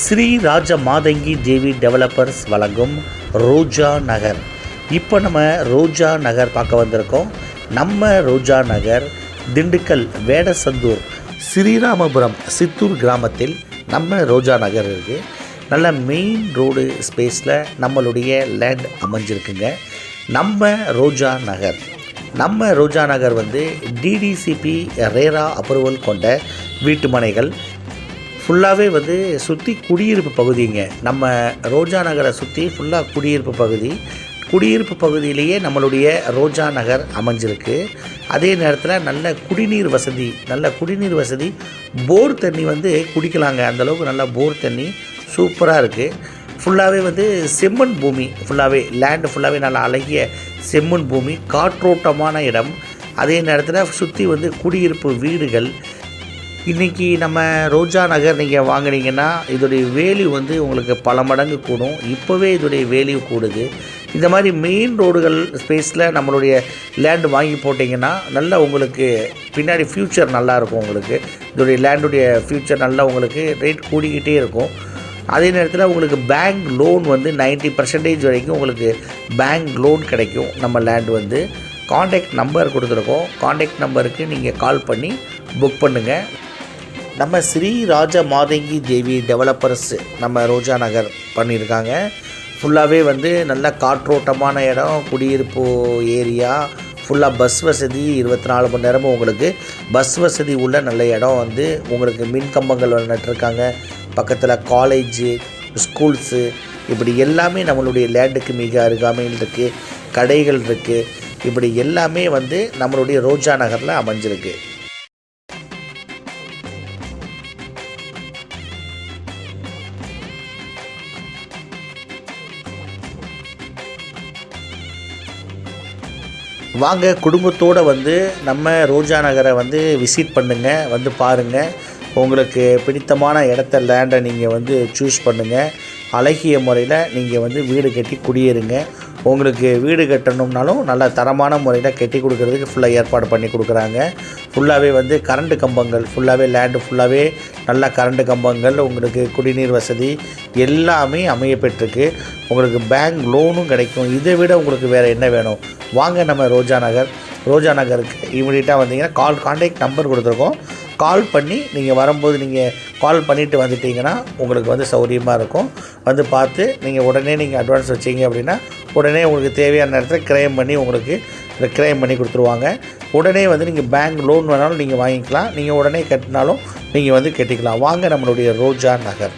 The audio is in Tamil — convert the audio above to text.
ஸ்ரீ ராஜ மாதங்கி தேவி டெவலப்பர்ஸ் வழங்கும் ரோஜா நகர். இப்போ நம்ம ரோஜா நகர் பார்க்க வந்திருக்கோம். நம்ம ரோஜா நகர் திண்டுக்கல் வேடசந்தூர் ஸ்ரீராமபுரம் சித்தூர் கிராமத்தில் நம்ம ரோஜா நகர் இருக்குது நல்ல மெயின் ரோடு ஸ்பேஸில் நம்மளுடைய லேண்ட் அமைஞ்சிருக்குங்க. நம்ம ரோஜா நகர். நம்ம ரோஜா நகர் வந்து டிடிசிபி ரேரா அப்ரூவல் கொண்ட வீட்டு மனைகள் ஃபுல்லாகவே வந்து சுற்றி குடியிருப்பு பகுதிங்க. நம்ம ரோஜா நகரை சுற்றி ஃபுல்லாக குடியிருப்பு பகுதி. குடியிருப்பு பகுதியிலேயே நம்மளுடைய ரோஜா நகர் அமைஞ்சிருக்கு. அதே நேரத்தில் நல்ல குடிநீர் வசதி நல்ல குடிநீர் வசதி. போர் தண்ணி வந்து குடிக்கலாங்க. அந்தளவுக்கு நல்ல போர் தண்ணி சூப்பராக இருக்குது ஃபுல்லாகவே வந்து செம்மண் பூமி. ஃபுல்லாகவே லேண்டு ஃபுல்லாகவே நல்ல அழகிய செம்மண் பூமி. காற்றோட்டமான இடம். அதே நேரத்தில் சுற்றி வந்து குடியிருப்பு வீடுகள். இன்றைக்கி நம்ம ரோஜா நகர் நீங்கள் வாங்குனீங்கன்னா இதோடைய வேல்யூ வந்து உங்களுக்கு பல மடங்கு கூடும். இப்போவே இதோடைய வேல்யூ கூடுது. இந்த மாதிரி மெயின் ரோடுகள் ஸ்பேஸில் நம்மளுடைய லேண்டு வாங்கி போட்டிங்கன்னா நல்லா உங்களுக்கு பின்னாடி ஃப்யூச்சர் நல்லாயிருக்கும் உங்களுக்கு. இதோடைய லேண்டுடைய ஃப்யூச்சர் நல்லா உங்களுக்கு ரேட் கூடிக்கிட்டே இருக்கும். அதே நேரத்தில் உங்களுக்கு பேங்க் லோன் வந்து 90% பர்சன்டேஜ் வரைக்கும் உங்களுக்கு பேங்க் லோன் கிடைக்கும் நம்ம லேண்ட் வந்து. காண்டாக்ட் நம்பர் கொடுத்துருக்கோம். காண்டாக்ட் நம்பருக்கு நீங்கள் கால் பண்ணி புக் பண்ணுங்கள் நம்ம ஸ்ரீ ராஜ மாதங்கி தேவி டெவலப்பர்ஸ் நம்ம ரோஜா நகர் பண்ணியிருக்காங்க. ஃபுல்லாகவே வந்து நல்ல காற்றோட்டமான இடம் குடியிருப்பு ஏரியா ஃபுல்லாக பஸ் வசதி இருபத்தி நாலு மணி நேரமும் உங்களுக்கு. பஸ் வசதி உள்ள நல்ல இடம் வந்து உங்களுக்கு மின் கம்பங்கள் நட்டுருக்காங்க பக்கத்தில் காலேஜு ஸ்கூல்ஸு இப்படி எல்லாமே நம்மளுடைய லேண்டுக்கு மிக அருகாமையில் இருக்குது கடைகள் இருக்குது இப்படி எல்லாமே வந்து நம்மளுடைய ரோஜா நகரில் அமைஞ்சிருக்கு. வாங்க குடும்பத்தோடு வந்து நம்ம ரோஜா நகரை வந்து விசிட் பண்ணுங்கள் வந்து பாருங்கள் உங்களுக்கு பிடித்தமான இடத்த லேண்டை நீங்கள் வந்து சூஸ் பண்ணுங்கள் அழகிய முறையில் நீங்கள் வந்து வீடு கட்டி குடியேறுங்க. உங்களுக்கு வீடு கட்டணும்னாலும் நல்ல தரமான முறையில் கட்டி கொடுக்கறதுக்கு ஃபுல்லாக ஏற்பாடு பண்ணி கொடுக்குறாங்க. ஃபுல்லாகவே வந்து கரண்ட் கம்பங்கள் ஃபுல்லாகவே லேண்டு ஃபுல்லாகவே நல்ல கரண்ட் கம்பங்கள் உங்களுக்கு குடிநீர் வசதி எல்லாமே அமையப்பெற்றிருக்கு உங்களுக்கு பேங்க் லோனும் கிடைக்கும். இதை விட உங்களுக்கு வேறு என்ன வேணும்? வாங்க நம்ம ரோஜா நகர். ரோஜா நகருக்கு இமீடியட்டாக வந்தீங்கன்னா கால் காண்டாக்ட் நம்பர் கொடுத்துருக்கோம். கால் பண்ணி நீங்கள் வரும்போது நீங்கள் கால் பண்ணிவிட்டு வந்துட்டீங்கன்னா உங்களுக்கு வந்து சௌரியமாக இருக்கும். வந்து பார்த்து நீங்கள் உடனே நீங்கள் அட்வான்ஸ் வச்சீங்க அப்படின்னா உடனே உங்களுக்கு தேவையான நேரத்தில் கிரைம் பண்ணி உங்களுக்கு இந்த கிரைம் பண்ணி கொடுத்துருவாங்க. உடனே வந்து நீங்கள் பேங்க் லோன் வேணாலும் நீங்கள் வாங்கிக்கலாம். நீங்கள் உடனே கட்டினாலும் நீங்கள் வந்து கட்டிக்கலாம். வாங்க நம்மளுடைய ரோஜா நகர்.